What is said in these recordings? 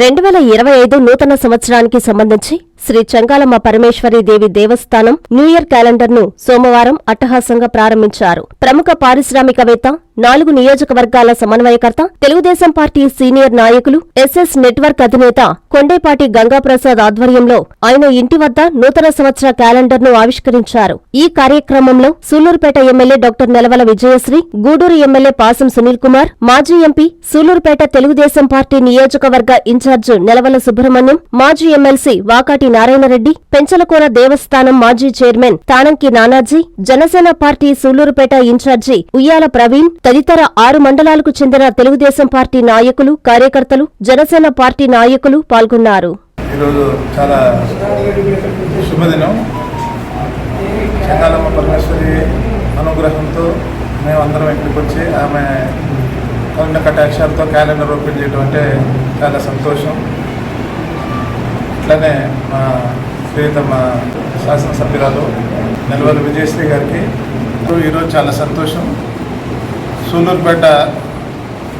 రెండు వేల ఇరవై ఐదు నూతన సంవత్సరానికి సంబంధించి శ్రీ చంగాలమ్మ పరమేశ్వరి దేవి దేవస్థానం న్యూ ఇయర్ క్యాలెండర్ను సోమవారం అట్టహాసంగా ప్రారంభించారు. ప్రముఖ పారిశ్రామికవేత్త నాలుగు నియోజకవర్గాల సమన్వయకర్త తెలుగుదేశం పార్టీ సీనియర్ నాయకులు ఎస్ఎస్ నెట్వర్క్ అధినేత కొండేపాటి గంగాప్రసాద్ ఆధ్వర్యంలో ఆయన ఇంటి వద్ద నూతన సంవత్సర క్యాలెండర్ను ఆవిష్కరించారు. ఈ కార్యక్రమంలో Sullurpeta MLA doctor Nelavala Vijayasree Gudur MLA Pasam Sunil Kumar మాజీ ఎంపీ సూలూరుపేట తెలుగుదేశం పార్టీ నియోజకవర్గ ఇన్ఛార్జ్ నెలవల సుబ్రహ్మణ్యం మాజీ ఎమ్మెల్సీ వాకాటి నారాయణరెడ్డి పెంచలకోన దేవస్థానం మాజీ chairman Tananki Nanaji Janasena party Sullurpeta in charge Uyyala Praveen తదితర ఆరు మండలాలకు చెందిన తెలుగుదేశం పార్టీ నాయకులు కార్యకర్తలు జనసేన పార్టీ నాయకులు పాల్గొన్నారు. ఈరోజు చాలా శుభదినం. చెంగాలమ్మ పరమేశ్వరి అనుగ్రహంతో మేమందరం ఇక్కడికి వచ్చి ఆమె కరుణ కటాక్షాలతో క్యాలెండర్ ఓపెన్ చేయడం అంటే చాలా సంతోషం. అట్లనే మా ప్రియతమ శాసనసభ్యురాలు నెలవల విజయశ్రీ గారికి ఈరోజు చాలా సంతోషం. సూలూరుపేట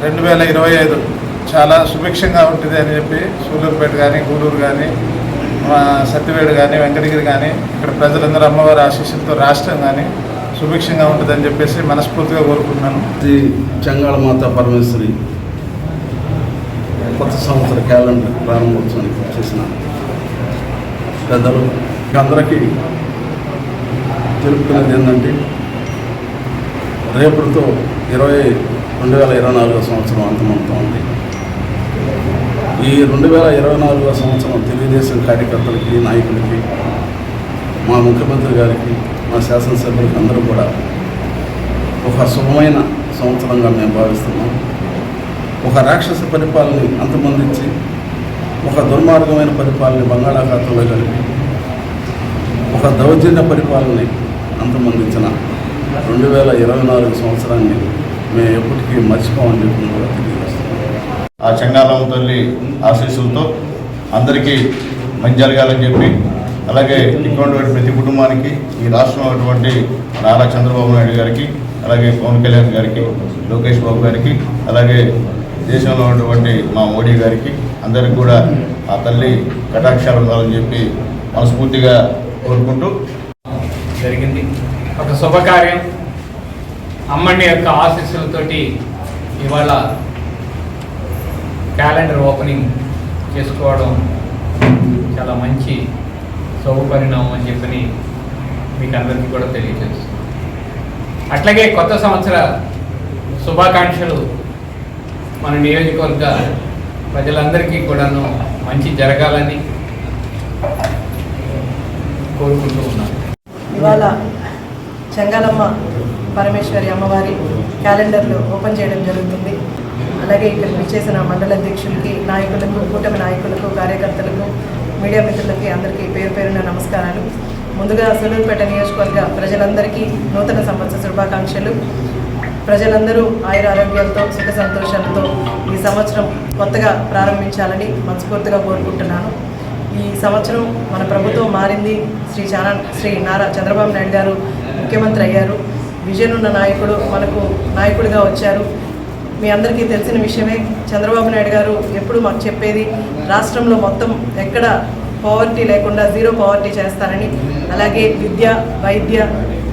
రెండు వేల ఇరవై ఐదు చాలా సుభిక్షంగా ఉంటుంది అని చెప్పి సూలూరుపేట కానీ గూడూరు కానీ మా సత్యవేడు కానీ వెంకటగిరి కానీ ఇక్కడ ప్రజలందరూ అమ్మవారి ఆశీస్సులతో రాష్ట్రం కానీ సుభిక్షంగా ఉంటుందని చెప్పేసి మనస్ఫూర్తిగా కోరుకుంటున్నాను. శ్రీ చెంగాళమాత పరమేశ్వరి కొత్త సంవత్సర క్యాలెండర్ ప్రారంభోత్సవానికి చేసిన పెద్దలు. అందరికీ తెలుపుకునేది ఏంటంటే రేపటితో ఇరవై రెండు వేల ఇరవై నాలుగో సంవత్సరం అంతమవుతోంది. ఈ రెండు వేల ఇరవై నాలుగో సంవత్సరం తెలుగుదేశం కార్యకర్తలకి నాయకులకి మా ముఖ్యమంత్రి గారికి మా శాసనసభ్యులకి అందరూ కూడా ఒక శుభమైన సంవత్సరంగా మేము భావిస్తున్నాం. ఒక రాక్షస పరిపాలనని అంతమందించి ఒక దుర్మార్గమైన పరిపాలన బంగాళాఖాతంలో కలిపి ఒక దౌర్జన్య పరిపాలనని అంతమందించిన రెండు వేల ఇరవై నాలుగు సంవత్సరాన్ని మేము ఎప్పటికీ మర్చిపోమని చెప్పి కూడా తెలియజేస్తున్నాం. ఆ చంగాలమ్మ తల్లి ఆశీస్సులతో అందరికీ మంచి జరగాలని చెప్పి అలాగే ఇటువంటి ప్రతి కుటుంబానికి ఈ రాష్ట్రంలో ఉన్నటువంటి నారా చంద్రబాబు నాయుడు గారికి అలాగే పవన్ కళ్యాణ్ గారికి లోకేష్ బాబు గారికి అలాగే దేశంలో ఉన్నటువంటి మా మోడీ గారికి అందరికి కూడా ఆ తల్లి కటాక్షాలు ఉండాలని చెప్పి మనస్ఫూర్తిగా కోరుకుంటూ జరిగింది. ఒక శుభకార్యం. అమ్మని యొక్క ఆశీస్సులతోటి ఇవాళ క్యాలెండర్ ఓపెనింగ్ చేసుకోవడం చాలా మంచి శుభ పరిణామం అని చెప్పని మీకు అందరికీ కూడా తెలియజేస్తుంది అట్లాగే కొత్త సంవత్సర శుభాకాంక్షలు మన నియోజకవర్గ ప్రజలందరికీ కూడాను మంచి జరగాలని కోరుకుంటూ ఉన్నాను. ఇవాళ చెంగాలమ్మ పరమేశ్వరి అమ్మవారి క్యాలెండర్లు ఓపెన్ చేయడం జరుగుతుంది. అలాగే ఇక్కడ విచ్చేసిన మండల అధ్యక్షులకి నాయకులకు కూటమి నాయకులకు కార్యకర్తలకు మీడియా మిత్రులకి అందరికీ పేరు పేరున నమస్కారాలు. ముందుగా సూలూరుపేట నియోజకవర్గ ప్రజలందరికీ నూతన సంవత్సర శుభాకాంక్షలు. ప్రజలందరూ ఆయుర ఆరోగ్యాలతో సుఖ సంతోషాలతో ఈ సంవత్సరం కొత్తగా ప్రారంభించాలని మనస్ఫూర్తిగా కోరుకుంటున్నాను. ఈ సంవత్సరం మన ప్రభుత్వం మారింది. శ్రీ చానా శ్రీ నారా చంద్రబాబు నాయుడు గారు ముఖ్యమంత్రి అయ్యారు. విజన్ ఉన్న నాయకుడు మనకు నాయకుడిగా వచ్చారు. మీ అందరికీ తెలిసిన విషయమే చంద్రబాబు నాయుడు గారు ఎప్పుడు మాకు చెప్పేది రాష్ట్రంలో మొత్తం ఎక్కడ పవర్టీ లేకుండా జీరో పవర్టీ చేస్తారని. అలాగే విద్య వైద్య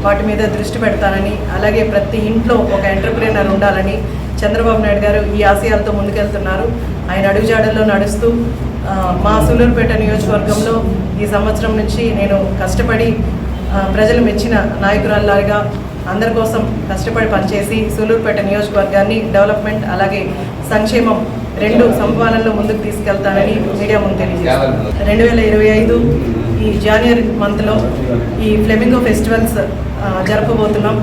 వాటి మీద దృష్టి పెడతానని అలాగే ప్రతి ఇంట్లో ఒక ఎంటర్ప్రీనర్ ఉండాలని చంద్రబాబు నాయుడు గారు ఈ ఆశయాలతో ముందుకెళ్తున్నారు. ఆయన అడుగుజాడల్లో నడుస్తూ మా సూలూరుపేట నియోజకవర్గంలో ఈ సంవత్సరం నుంచి నేను కష్టపడి ప్రజలు మెచ్చిన నాయకురాల్లాగా అందరి కోసం కష్టపడి పనిచేసి సూలూరుపేట నియోజకవర్గాన్ని డెవలప్మెంట్ అలాగే సంక్షేమం రెండు సంపాదనలో ముందుకు తీసుకెళ్తానని మీడియా ముందు తెలియజేస్తాను రెండు వేల ఇరవై ఐదు ఈ జాన్వరి మంత్లో ఈ ఫ్లెమింగో ఫెస్టివల్స్ జరపబోతున్నాం.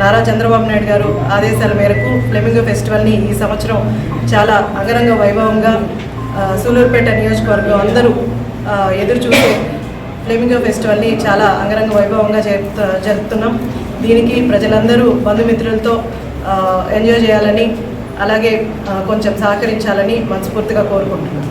నారా చంద్రబాబు నాయుడు గారు ఆదేశాల మేరకు ఫ్లెమింగో ఫెస్టివల్ని ఈ సంవత్సరం చాలా అంగరంగ వైభవంగా సూలూరుపేట నియోజకవర్గం అందరూ ఎదురు చూసే ఫ్లెమింగో ఫెస్టివల్ని చాలా అంగరంగ వైభవంగా జరుపుతున్నాం. దీనికి ప్రజలందరూ బంధుమిత్రులతో ఎంజాయ్ చేయాలని అలాగే కొంచెం సహకరించాలని మనస్ఫూర్తిగా కోరుకుంటున్నాను